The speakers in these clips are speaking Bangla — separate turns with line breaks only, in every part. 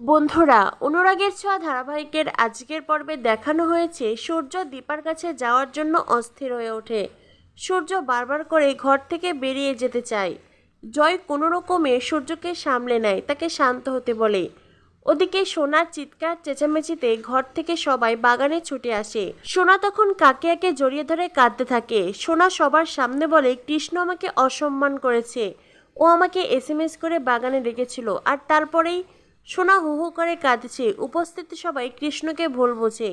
বন্ধুরা, অনুরাগের ছোঁয়া ধারাবাহিকের আজকের পর্বে দেখানো হয়েছে সূর্য দীপার কাছে যাওয়ার জন্য অস্থির হয়ে ওঠে। সূর্য বারবার করে ঘর থেকে বেরিয়ে যেতে চায়। জয় কোনো রকমে সূর্যকে সামলে নেয়, তাকে শান্ত হতে বলে। ওদিকে সোনার চিৎকার চেঁচামেচিতে ঘর থেকে সবাই বাগানে ছুটে আসে। সোনা তখন কাকিয়াকে জড়িয়ে ধরে কাঁদতে থাকে। সোনা সবার সামনে বলে, কৃষ্ণ আমাকে অসম্মান করেছে। ও আমাকে এস করে বাগানে রেখেছিল আর তারপরেই সোনা হু হু করে কাঁদছে। উপস্থিত সবাই কৃষ্ণকে ভুল বোঝে,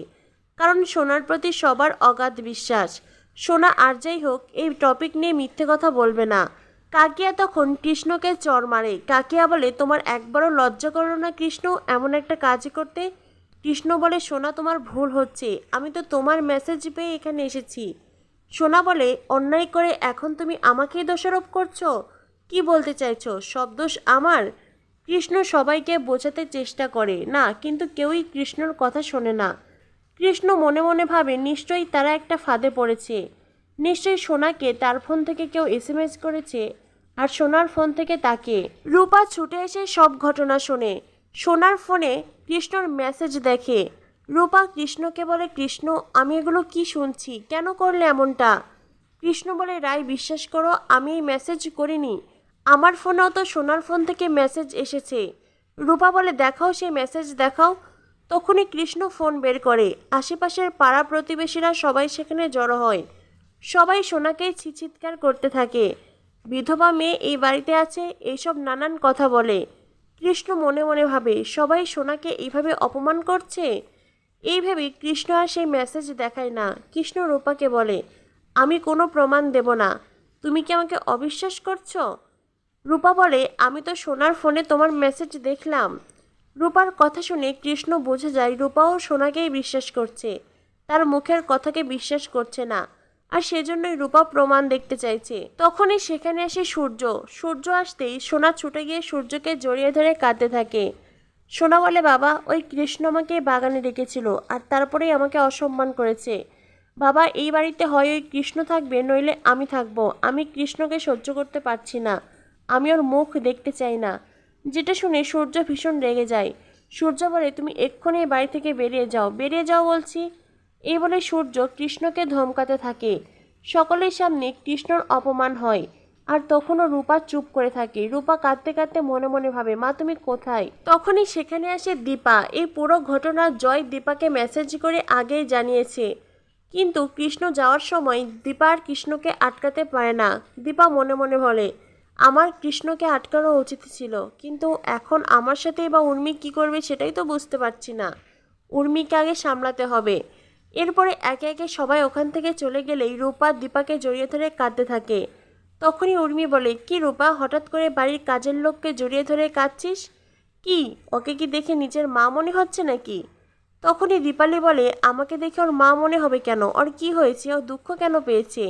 কারণ সোনার প্রতি সবার অগাধ বিশ্বাস। সোনা আর যাই হোক, এই টপিক নিয়ে মিথ্যে কথা বলবে না। কাকিয়া তখন কৃষ্ণকে চর মারে। কাকিয়া বলে, তোমার একবারও লজ্জা করল না কৃষ্ণ এমন একটা কাজ করতে? কৃষ্ণ বলে, সোনা, তোমার ভুল হচ্ছে। আমি তো তোমার মেসেজ পেয়ে এখানে এসেছি। সোনা বলে, অন্যায় করে এখন তুমি আমাকেই দোষারোপ করছ? কি বলতে চাইছো? সব দোষ আমার? কৃষ্ণ সবাইকে বোঝাতে চেষ্টা করে। না, কিন্তু কেউই কৃষ্ণর কথা শোনে না। কৃষ্ণ মনে মনে ভাবে, নিশ্চয়ই তারা একটা ফাঁদে পড়েছে। নিশ্চয়ই সোনাকে তার ফোন থেকে কেউ এসএমএস করেছে, আর সোনার ফোন থেকে তাকে। রূপা ছুটে এসে সব ঘটনা শোনে। সোনার ফোনে কৃষ্ণর মেসেজ দেখে। রূপা, কৃষ্ণকে বলে, কৃষ্ণ, আমি এগুলো কি শুনছি? কেন করলে এমনটা? কৃষ্ণ বলে, রায়, বিশ্বাস করো, আমি এই মেসেজ করিনি। আমার ফোনেও তো সোনার ফোন থেকে মেসেজ এসেছে। রূপা বলে, দেখাও সেই মেসেজ দেখাও। তখনই কৃষ্ণ ফোন বের করে। আশেপাশের পাড়া প্রতিবেশীরা সবাই সেখানে জড়ো হয়। সবাই সোনাকেই ছিচিৎকার করতে থাকে। বিধবা মেয়ে এই বাড়িতে আছে এইসব নানান কথা বলে। কৃষ্ণ মনে মনে ভাবে, সবাই সোনাকে এইভাবে অপমান করছে? এইভাবে কৃষ্ণ আর সেই মেসেজ দেখায় না। কৃষ্ণ রূপাকে বলে, আমি কোনো প্রমাণ দেব না। তুমি কি আমাকে অবিশ্বাস করছ? রূপা বলে, আমি তো সোনার ফোনে তোমার মেসেজ দেখলাম। রূপার কথা শুনে কৃষ্ণ বোঝা যায়, রূপাও সোনাকেই বিশ্বাস করছে। তার মুখের কথাকে বিশ্বাস করছে না। আর সেজন্যই রূপা প্রমাণ দেখতে চাইছে। তখনই সেখানে আসে সূর্য। সূর্য আসতেই সোনা ছুটে গিয়ে সূর্যকে জড়িয়ে ধরে কাঁদতে থাকে। সোনা বলে, বাবা, ওই কৃষ্ণ আমাকে বাগানে রেখেছিল আর তারপরেই আমাকে অসম্মান করেছে। বাবা, এই বাড়িতে হয় ওই কৃষ্ণ থাকবে, নইলে আমি থাকব। আমি কৃষ্ণকে সহ্য করতে পারছি না। আমি ওর মুখ দেখতে চাই না। যেটা শুনে সূর্য ভীষণ রেগে যায়। সূর্য বলে, তুমি এক্ষুনি বাড়ি থেকে বেরিয়ে যাও। বেরিয়ে যাও বলছি? এই বলে সূর্য কৃষ্ণকে ধমকাতে থাকে। সকলের সামনে কৃষ্ণর অপমান হয়। আর তখনও রূপা চুপ করে থাকে। রূপা কাঁদতে কাঁদতে মনে মনে ভাবে, মা, তুমি কোথায়? তখনই সেখানে আসে দীপা। এই পুরো ঘটনা জয় দীপাকে মেসেজ করে আগেই জানিয়েছে। কিন্তু কৃষ্ণ যাওয়ার সময় দীপা আর কৃষ্ণকে আটকাতে পারে না। দীপা মনে মনে বলে আমার কৃষ্ণকে আটকানো উচিত ছিল, কিন্তু এখন আমার সাথেই বা উর্মি কী করবে সেটাই তো বুঝতে পারছি না। উর্মিকে আগে সামলাতে হবে। এরপরে একে একে সবাই ওখান থেকে চলে গেলেই রূপা দীপাকে জড়িয়ে ধরে কাঁদতে থাকে। তখনই উর্মি বলে, কি রূপা, হঠাৎ করে বাড়ির কাজের লোককে জড়িয়ে ধরে কাঁদছিস? কি, ওকে কি দেখে নিজের মা মনে হচ্ছে নাকি? তখনই দীপালি বলে, আমাকে দেখে ওর মা মনে হবে কেন? ওর কি হয়েছে? ও দুঃখ কেন পেয়েছে?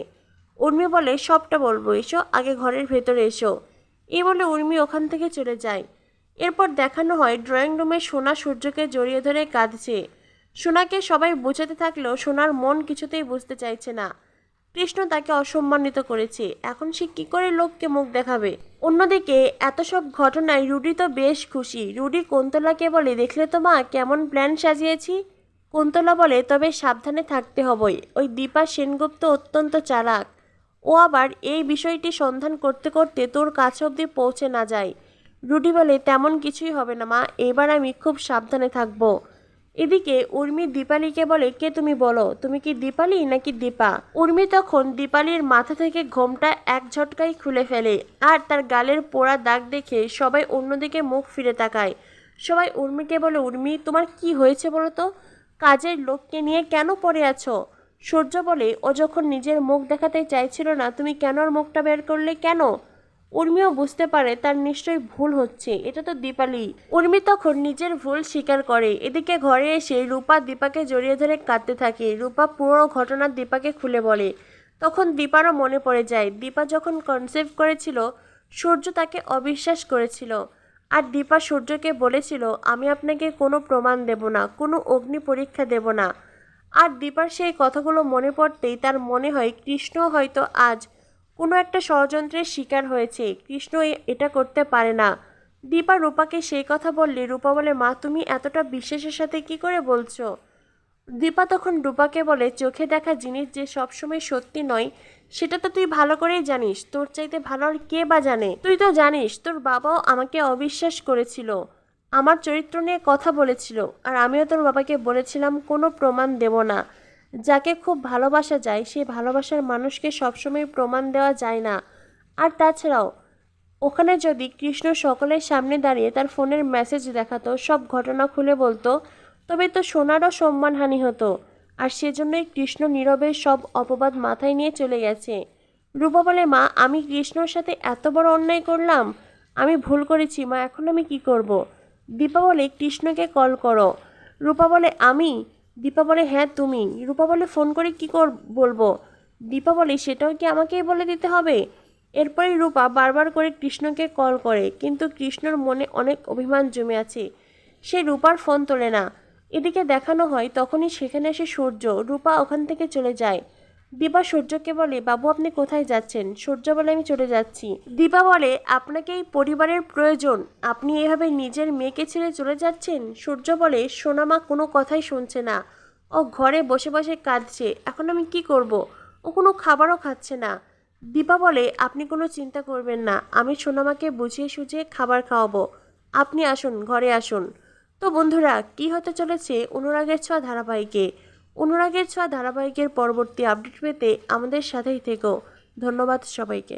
উর্মি বলে, সবটা বলব, এসো, আগে ঘরের ভেতরে এসো। এই বলে উর্মি ওখান থেকে চলে যায়। এরপর দেখানো হয়, ড্রয়িং রুমে সোনা সূর্যকে জড়িয়ে ধরে কাঁদছে। সোনাকে সবাই বোঝাতে থাকলেও সোনার মন কিছুতেই বুঝতে চাইছে না। কৃষ্ণ তাকে অসম্মানিত করেছে। এখন সে কী করে লোককে মুখ দেখাবে? অন্যদিকে, এত সব ঘটনায় রুডি তো বেশ খুশি। রুডি কুন্তলাকে বলে, দেখলে তো মা, কেমন প্ল্যান সাজিয়েছি? কুন্তলা বলে, তবে সাবধানে থাকতে হবেই। ওই দীপা সেনগুপ্ত অত্যন্ত চালাক। ও আবার এই বিষয়টি সন্ধান করতে করতে তোর কাছে অবধি পৌঁছে না যায়। রুডি বলে, তেমন কিছুই হবে না, মা। এবার আমি খুব সাবধানে থাকব। এদিকে উর্মি দীপালিকে বলে, কে তুমি বলো? তুমি কি দীপালি নাকি দীপা? উর্মি তখন দীপালির মাথা থেকে ঘোমটা এক ঝটকায় খুলে ফেলে আর তার গালের পোড়া দাগ দেখে সবাই অন্যদিকে মুখ ফিরে তাকায়। সবাই উর্মিকে বলে, উর্মি, তোমার কি হয়েছে বলো তো? কাজের লোককে নিয়ে কেন পড়ে আছো? সূর্য বলে, ও যখন নিজের মুখ দেখাতে চাইছিল না, তুমি কেন ওর মুখটা বের করলে? কেন? উর্মিও বুঝতে পারে তার নিশ্চয়ই ভুল হচ্ছে, এটা তো দীপালি। উর্মি তখন নিজের ভুল স্বীকার করে। এদিকে ঘরে এসে রূপা দীপাকে জড়িয়ে ধরে কাঁদতে থাকে। রূপা পুরো ঘটনা দীপাকে খুলে বলে। তখন দীপারও মনে পড়ে যায়, দীপা যখন কনসেপ্ট করেছিল, সূর্য তাকে অবিশ্বাস করেছিল। আর দীপা সূর্যকে বলেছিল, আমি আপনাকে কোনো প্রমাণ দেব না, কোনো অগ্নি পরীক্ষা দেব না। আর দীপার সেই কথাগুলো মনে পড়তেই তার মনে হয় কৃষ্ণ হয়তো আজ কোনো একটা ষড়যন্ত্রের শিকার হয়েছে। কৃষ্ণ এটা করতে পারে না। দীপা রূপাকে সেই কথা বললে, রূপা বলে, মা, তুমি এতটা বিশ্বাসের সাথে কি করে বলছো? দীপা তখন রূপাকে বলে, চোখে দেখা জিনিস যে সবসময় সত্যি নয়, সেটা তো তুই ভালো করেই জানিস। তোর চাইতে ভালো আর কে বা জানে? তুই তো জানিস, তোর বাবাও আমাকে অবিশ্বাস করেছিল। আমার চরিত্র নিয়ে কথা বলেছিল আর আমিও তোর বাবাকে বলেছিলাম, কোনো প্রমাণ দেব না। যাকে খুব ভালোবাসা যায়, সেই ভালোবাসার মানুষকে সবসময় প্রমাণ দেওয়া যায় না। আর তাছাড়াও, ওখানে যদি কৃষ্ণ সকলের সামনে দাঁড়িয়ে তার ফোনের মেসেজ দেখাতো, সব ঘটনা খুলে বলতো, তবে তো সোনারও সম্মানহানি হতো। আর সেজন্যই কৃষ্ণ নীরবে সব অপবাদ মাথায় নিয়ে চলে গেছে। রূপা বলে, মা, আমি কৃষ্ণর সাথে এত বড় অন্যায় করলাম? আমি ভুল করেছি, মা, এখন আমি কি করব। দীপা বলে, কৃষ্ণকে কল করো। রূপা বলে, আমি? দীপা বলে হ্যাঁ তুমি। রূপা বলে, ফোন করে কি কর, বলব? দীপা বলে, সেটাও কি আমাকেই বলে দিতে হবে? এরপরে রূপা বারবার করে কৃষ্ণকে কল করে, কিন্তু কৃষ্ণর মনে অনেক অভিমান জমে আছে। সে রূপার ফোন তোলে না। এদিকে দেখানো হয়, তখনই সেখানে এসে সূর্য। রূপা ওখান থেকে চলে যায়। দীপা, সূর্যকে বলে, বাবু, আপনি কোথায় যাচ্ছেন? সূর্য বলে, আমি চলে যাচ্ছি। দীপা বলে, আপনাকে এই পরিবারের প্রয়োজন। আপনি এভাবে নিজের মেয়েকে ছেড়ে চলে যাচ্ছেন? সূর্য বলে সোনামা কোনো কথাই শুনছে না। ও ঘরে বসে বসে কাঁদছে। এখন আমি কি করব? ও কোনো খাবারও খাচ্ছে না। দীপা বলে, আপনি কোনো চিন্তা করবেন না। আমি সোনামাকে বুঝিয়ে সুঝিয়ে খাবার খাওয়াবো। আপনি আসুন, ঘরে আসুন। তো বন্ধুরা, কি হতে চলেছে অনুরাগের ছোঁয়া ধারাবাহিকে? অনুরাগের ছোঁয়া ধারাবাহিকের পরবর্তী আপডেট পেতে আমাদের সাথেই থেকো। ধন্যবাদ সবাইকে।